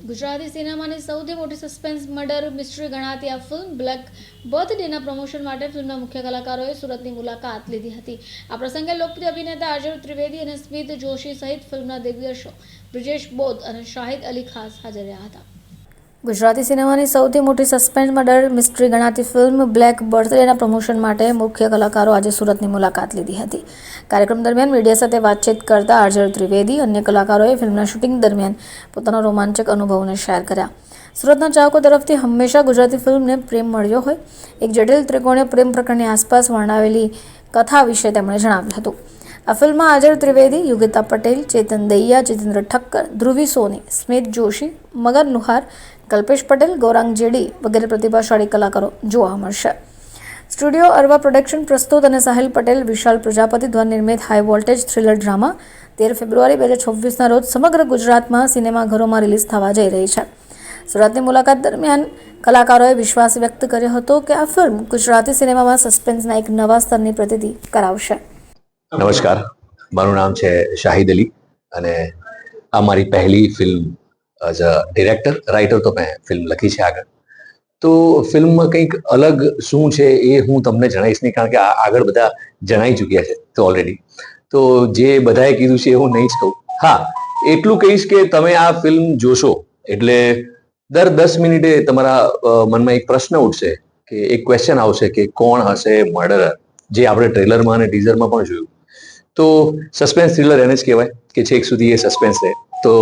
ગુજરાતી સિનેમાની સૌથી મોટી સસ્પેન્સ મર્ડર મિસ્ટ્રી ગણાતી આ ફિલ્મ બ્લેક બર્થડેના પ્રમોશન માટે ફિલ્મના મુખ્ય કલાકારોએ સુરતની મુલાકાત લીધી હતી. આ પ્રસંગે લોકપ્રિય અભિનેતા અજય ત્રિવેદી અને સ્મિત જોશી સહિત ફિલ્મના દિગ્દર્શક બ્રિજેશ બોધ અને શાહિદ અલી ખાસ હાજર રહ્યા હતા. ગુજરાતી સિનેમાની સૌથી મોટી સસ્પેન્સ મર્ડર મિસ્ટ્રી ગણાતી ફિલ્મ બ્લેક બર્થડેના પ્રમોશન માટે મુખ્ય કલાકારો આજે સુરતની મુલાકાત લીધી હતી. કાર્યક્રમ દરમિયાન મીડિયા સાથે વાતચીત કરતા આર્જર ત્રિવેદી અન્ય કલાકારોએ ફિલ્મના શૂટિંગ દરમિયાન પોતાના રોમાંચક અનુભવોને શેર કર્યા. સુરતના ચાહકો તરફથી હંમેશા ગુજરાતી ફિલ્મને પ્રેમ મળ્યો હોય. એક જટિલ ત્રિકોણીય પ્રેમ પ્રકરણની આસપાસ વર્ણવેલી કથા વિશે તેમણે જણાવ્યું હતું. આ ફિલ્મમાં આજર ત્રિવેદી, યુગિતા પટેલ, ચેતન દૈયા, જીતેન્દ્ર ઠક્કર, ધ્રુવી સોની, સ્મિત જોશી, મગન લુહાર કલ્પેશ પટેલ, ગૌરાંગ જેડી વગેરે પ્રતિભાશાળી કલાકારો જોવા મળશે. સ્ટુડિયો અરવા પ્રોડક્શન પ્રસ્તુત અને સાહિલ પટેલ, વિશાલ પ્રજાપતિ દ્વારા નિર્મિત હાઈ વોલ્ટેજ થ્રિલર ડ્રામા તેર ફેબ્રુઆરી બે હજાર છવ્વીસના રોજ સમગ્ર ગુજરાતમાં સિનેમાઘરોમાં રિલીઝ થવા જઈ રહી છે. સુરતની મુલાકાત દરમિયાન કલાકારોએ વિશ્વાસ વ્યક્ત કર્યો હતો કે આ ફિલ્મ ગુજરાતી સિનેમામાં સસ્પેન્સના એક નવા સ્તરની પ્રતિતિ કરાવશે. નમસ્કાર. મારું નામ છે શાહિદ અલી અને આ મારી પહેલી film as a director writer તો મેં ફિલ્મ લખી છે આગળ. તો ફિલ્મમાં કંઈક અલગ શું છે એ હું તમને જણાવીશ નહીં, કારણ કે આગળ બધા જણાઈ ચૂક્યા છે તો ઓલરેડી તો જે બધાએ કીધું છે એ હું નહીં જ કહું. હા, એટલું કહીશ કે તમે આ ફિલ્મ જોશો, એટલે દર દસ મિનિટે તમારા મનમાં એક પ્રશ્ન ઉઠશે કે, એક ક્વેશ્ચન આવશે કે કોણ હશે મર્ડરર જે આપણે ટ્રેલરમાં અને ટીઝરમાં પણ જોયું. તો સસ્પેન્સ થ્રિલર એને જ કહેવાય કે છેક સુધી એ સસ્પેન્સ રહે. તો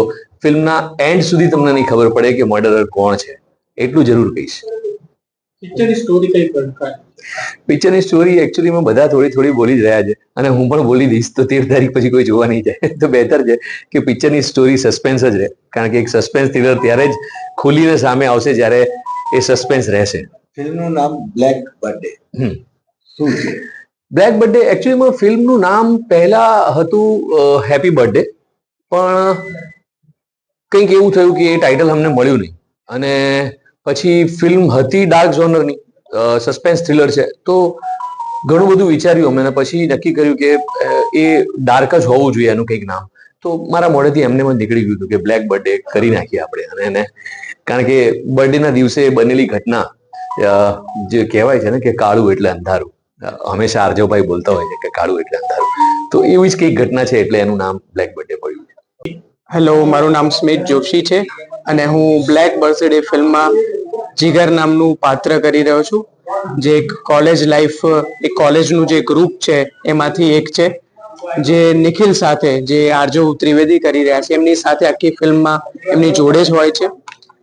ફિલ્મના એન્ડ સુધી તમને નહીં ખબર પડે કે મર્ડરર કોણ છે. એટલું જરૂર કહીશ. પિક્ચરની સ્ટોરી કઈ પિક્ચરની સ્ટોરી એકચ્યુઅલીમાં બધા થોડી થોડી બોલી રહ્યા છે. અને હું પણ બોલી દઈશ તો તેર તારીખ પછી કોઈ જોવા નહીં જાય. તો બહેતર છે કે પિક્ચરની સ્ટોરી સસ્પેન્સ જ રહે. કારણ કે એક સસ્પેન્સ થ્રિલર ત્યારે જ ખુલીને સામે આવશે જ્યારે એ સસ્પેન્સ રહેશે. ફિલ્મનું નામ બ્લેક બર્થડે. શું છે? બ્લેક બર્થડે એકચ્યુઅલીમાં ફિલ્મનું નામ પહેલા હતું હેપી બર્થડે પણ કંઈક એવું થયું કે એ ટાઇટલ અમને મળ્યું નહીં. અને પછી ફિલ્મ હતી ડાર્ક ઝોનરની સસ્પેન્સ થ્રિલર છે. તો ઘણું બધું વિચાર્યું અમે પછી નક્કી કર્યું કે એ ડાર્ક જ હોવું જોઈએ એનું કંઈક નામ. તો મારા મોઢેથી એમને મને નીકળી ગયું હતું કે બ્લેક બર્થડે કરી નાખીએ આપણે. અને એને, કારણ કે બર્થડેના દિવસે બનેલી ઘટના જે કહેવાય છે ને કે કાળું એટલે અંધારું. હંમેશા આરજવભાઈ બોલતા હોય છે કે કાળું એટલે અંધારું. તો એવી જ કંઈક ઘટના છે એટલે એનું નામ બ્લેક બર્થડે પડ્યું છે. હેલો મારું નામ સ્મિત જોશી છે અને હું બ્લેક બર્થડે ફિલ્મમાં જીગર નામનું પાત્ર કરી રહ્યો છું. જે એક કોલેજ લાઈફ એક કોલેજનું જે ગ્રુપ છે, એમાંથી એક છે. જે નિખિલ સાથે, જે આરજો ત્રિવેદી કરી રહ્યા છે, એમની સાથે આખી ફિલ્મમાં એમની જોડે જ હોય છે.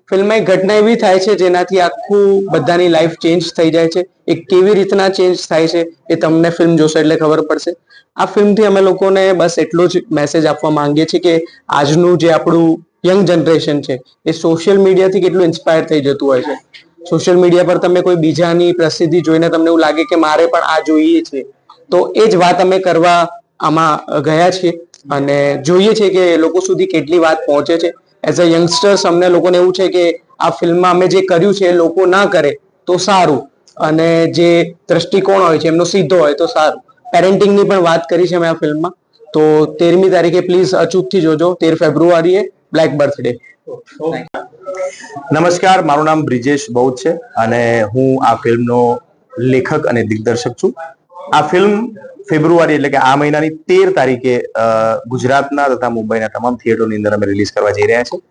ફિલ્મમાં એક ઘટના એવી થાય છે જેનાથી આખું બધાની લાઈફ ચેન્જ થઈ જાય છે. એ કેવી રીતના ચેન્જ થાય છે એ તમને ફિલ્મ જોશો એટલે ખબર પડશે. આ ફિલ્મથી અમે લોકોને બસ એટલો જ મેસેજ આપવા માંગીએ છીએ કે આજનું જે આપણું યંગ જનરેશન છે, એ સોશિયલ મીડિયાથી કેટલું ઇન્સ્પાયર થઈ જતું હોય છે. સોશિયલ મીડિયા પર તમે કોઈ બીજાની પ્રસિદ્ધિ જોઈને તમને એવું લાગે કે મારે પણ આ જોઈએ છે, તો એ જ વાત અમે કરવા આમાં ગયા છીએ. અને જોઈએ છે કે લોકો સુધી કેટલી વાત પહોંચે છે. એઝ અ યંગસ્ટર્સ અમને લોકોને એવું છે કે આ ફિલ્મમાં અમે જે કર્યું છે એ લોકો ના કરે, તો સારું. અને જે દ્રષ્ટિકોણ હોય છે, એમનો સીધો હોય, તો સારું. પેરેન્ટિંગની પણ વાત કરી છે મેં આ ફિલ્મમાં. તો તેરમી તારીખે પ્લીઝ અચૂકથી જોજો, તેર ફેબ્રુઆરીએ બ્લેક બર્થડે નમસ્કાર, મારું નામ બ્રિજેશ બૌદ્ધ છે અને હું આ ફિલ્મનો લેખક અને દિગ્દર્શક છું. આ ફિલ્મ ફેબ્રુઆરી એટલે કે આ મહિનાની તેર તારીખે ગુજરાતના તથા મુંબઈના તમામ થિયેટરની અંદર અમે રિલીઝ કરવા જઈ રહ્યા છીએ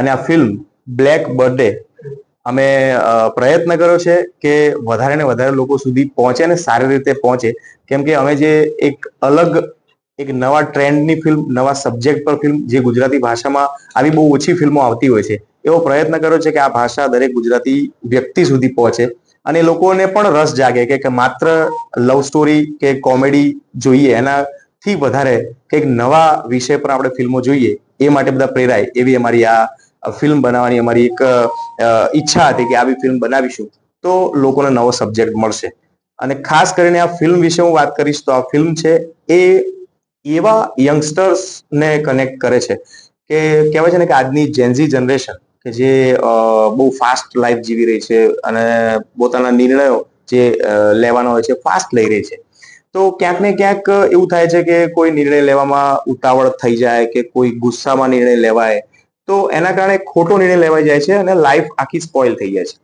અને આ ફિલ્મ બ્લેક બર્થડે અમે પ્રયત્ન કર્યો છે કે વધારે ને વધારે લોકો સુધી પહોંચે અને સારી રીતે પહોંચે. કેમ કે અમે જે એક અલગ, એક નવા ટ્રેન્ડની ફિલ્મ, નવા સબ્જેક્ટ પર ફિલ્મ, જે ગુજરાતી ભાષામાં આવી બહુ ઓછી ફિલ્મો આવતી હોય છે, એવો પ્રયત્ન કર્યો છે કે આ ભાષા દરેક ગુજરાતી વ્યક્તિ સુધી પહોંચે. અને લોકોને પણ રસ જાગે કે માત્ર લવ સ્ટોરી કે કોમેડી જોઈએ, એનાથી વધારે કંઈક નવા વિષય પર આપણે ફિલ્મો જોઈએ, એ માટે બધા પ્રેરાય, એવી અમારી આ ફિલ્મ બનાવવાની અમારી એક ઈચ્છા હતી કે આવી ફિલ્મ બનાવીશું. તો લોકોને નવો સબ્જેક્ટ મળશે. અને ખાસ કરીને આ ફિલ્મ વિશે હું વાત કરીશ તો આ ફિલ્મ છે એ એવા યંગસ્ટર્સને કનેક્ટ કરે છે કે કહેવાય છે ને કે આજની જેન્ઝી જનરેશન કે જે બહુ ફાસ્ટ લાઈફ જીવી રહી છે અને પોતાના નિર્ણયો જે લેવાના હોય છે ફાસ્ટ લઈ રહી છે. તો ક્યાંક ને ક્યાંક એવું થાય છે કે કોઈ નિર્ણય લેવામાં ઉતાવળ થઈ જાય કે કોઈ ગુસ્સામાં નિર્ણય લેવાય તો એના કારણે ખોટો નિર્ણય લેવાઈ જાય છે અને લાઈફ આખી સ્પોઇલ થઈ જાય છે.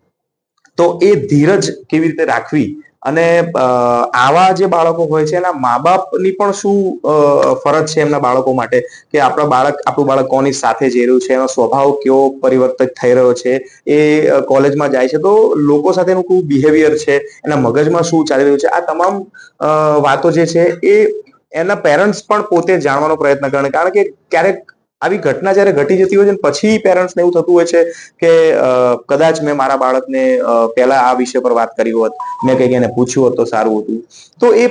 તો એ ધીરજ કેવી રીતે રાખવી અને આવા જે બાળકો હોય છે એના મા બાપની પણ શું ફરજ છે એમના બાળકો માટે? કે આપણા બાળક, આપણું બાળક કોની સાથે જઈ રહ્યું છે, એનો સ્વભાવ કેવો પરિવર્તિત થઈ રહ્યો છે, એ કોલેજમાં જાય છે. તો લોકો સાથેનું કેવું બિહેવિયર છે, એના મગજમાં શું ચાલી રહ્યું છે? આ તમામ વાતો જે છે એ એના પેરેન્ટ્સ પણ પોતે જાણવાનો પ્રયત્ન કરે કારણ કે ક્યારેક આવી ઘટના જ્યારે ઘટી જતી હોય છે પછી પેરેન્ટ્સને એવું થતું હોય છે કે કદાચ મેં મારા બાળકને પહેલા આ વિષય પર વાત કરી હોત, મેં કંઈક એને પૂછ્યું હોત તો સારું હતું. તો એ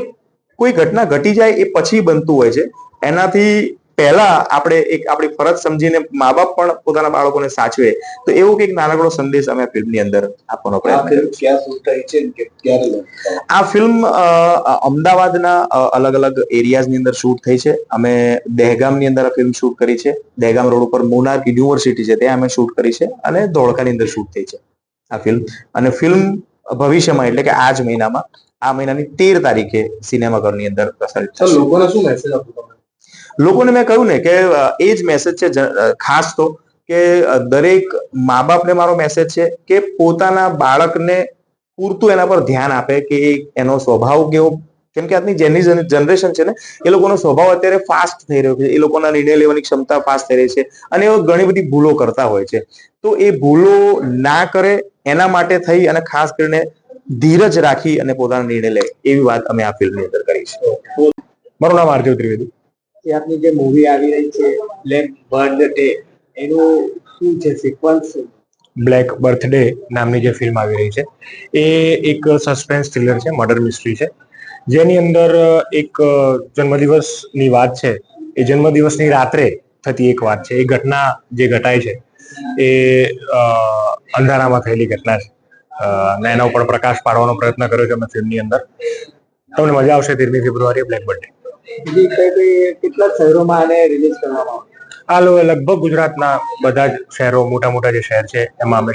કોઈ ઘટના ઘટી જાય એ પછી બનતું હોય છે. એનાથી પહેલા આપણે એક આપણી ફરજ સમજીને મા બાપ પણ પોતાના બાળકોને સાચવે તો એવો કંઈક નાનકડો સંદેશ અમે ફિલ્મની અંદર આપવાનો પ્રયત્ન ને? આ ફિલ્મ અમદાવાદના અલગ અલગ એરિયાઝની અંદર શૂટ થઈ છે. અમે દહેગામની અંદર આ ફિલ્મ શૂટ કરી છે. દહેગામ રોડ ઉપર મુનાર યુનિવર્સિટી છે ત્યાં અમે શૂટ કરી છે અને ધોળકાની અંદર શૂટ થઈ છે આ ફિલ્મ. અને ફિલ્મ ભવિષ્યમાં એટલે કે આ જ મહિનામાં આ મહિનાની તેર તારીખે સિનેમાઘરની અંદર પ્રસારિત લોકોને શું મેસેજ આપો તમે? લોકોને મેં કહ્યું ને કે એ જ મેસેજ છે ખાસ તો કે દરેક મા બાપને મારો મેસેજ છે કે પોતાના બાળકને પૂરતું એના પર ધ્યાન આપે કે એનો સ્વભાવ કેવો. કેમ કે આજની જેની જનરેશન છે ને, એ લોકોનો સ્વભાવ અત્યારે ફાસ્ટ થઈ રહ્યો છે. એ લોકોના નિર્ણય લેવાની ક્ષમતા ફાસ્ટ થઈ રહી છે અને એઓ ઘણી બધી ભૂલો કરતા હોય છે. તો એ ભૂલો ના કરે એના માટે થઈ અને ખાસ કરીને ધીરજ રાખી અને પોતાનો નિર્ણય લે એવી વાત અમે આ ફિલ્મની અંદર કરી છે. મારું નામ આરજવ ત્રિવેદી. કે આપની જે મૂવી આવી રહી છે બ્લેક બર્ડ ડે એનું શું છે સિક્વન્સ બ્લેક બર્થડે નામની જે ફિલ્મ આવી રહી છે, એ એક સસ્પેન્સ થ્રિલર છે મર્ડર મિસ્ટ્રી છે, જેની અંદર એક જન્મદિવસની વાત છે. એ જન્મદિવસની રાત્રે થતી એક વાત છે. એ ઘટના જે ઘટાય છે, એ અંધારામાં થયેલી ઘટના છે. અને એના ઉપર પ્રકાશ પાડવાનો પ્રયત્ન કર્યો છે અમે ફિલ્મની અંદર. તમને મજા આવશે તેરમી ફેબ્રુઆરીએ બ્લેક બર્થડે બીજી કઈ કઈ કેટલા શહેરોમાં આને રિલીઝ કરવામાં આ લોકો લગભગ ગુજરાતના બધા જ શહેરો મોટા મોટા જે શહેર છે એમાં અમે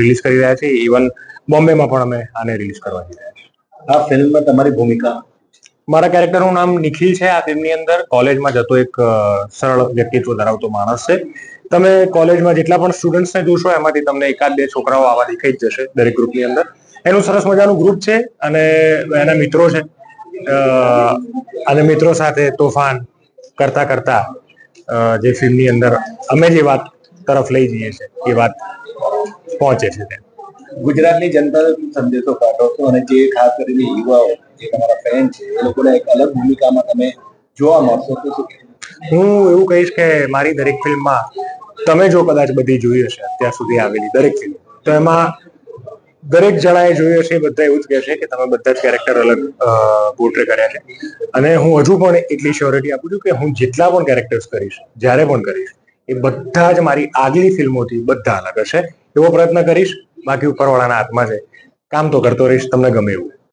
રિલીઝ કરી રહ્યા છીએ. ઇવન બોમ્બેમાં પણ અમે આને રિલીઝ કરવા જઈ રહ્યા છીએ. આ ફિલ્મમાં તમારી ભૂમિકા? મારા કેરેક્ટરનું નામ નિખિલ છે. આ ફિલ્મની અંદર કોલેજમાં જતો એક સરળ વ્યક્તિત્વ ધરાવતો માણસ છે. તમે કોલેજમાં જેટલા પણ સ્ટુડન્ટ્સને જોશો એમાંથી તમને એકાદ બે છોકરાઓ આવા દેખાઈ જ જશે દરેક ગ્રુપની અંદર. એનું સરસ મજાનું ગ્રુપ છે અને એના મિત્રો છે. અને મિત્રો સાથે તોફાન કરતા કરતા જે ફિલ્મની અંદર અમે જે વાત તરફ લઈ જઈએ છીએ એ વાત પહોંચે છે તે ગુજરાતની જનતા સંદેશો કાઢો છો અને જે ખાસ કરીને યુવાઓ જે તમારા ફેન છે એ લોકોને એક અલગ ભૂમિકામાં તમે જોવા મળશો તો શું હું એવું કહીશ કે મારી દરેક ફિલ્મમાં તમે જો કદાચ બધી જોઈ હશે અત્યાર સુધી આવેલી દરેક ફિલ્મ તો એમાં દરેક જણાએ જોયું છે બધા એવું જ કહે છે કે તમે બધા જ કેરેક્ટર અલગ પોર્ટ્રે કર્યા છે. અને હું હજુ પણ એટલી શ્યોરિટી આપું છું કે હું જેટલા પણ કેરેક્ટર્સ કરીશ, જ્યારે પણ કરીશ, એ બધા જ મારી આગલી ફિલ્મોથી બધા અલગ હશે. એવો પ્રયત્ન કરીશ, બાકી ઉપરવાળાના હાથમાં છે. કામ તો કરતો રહીશ, તમને ગમે એવું.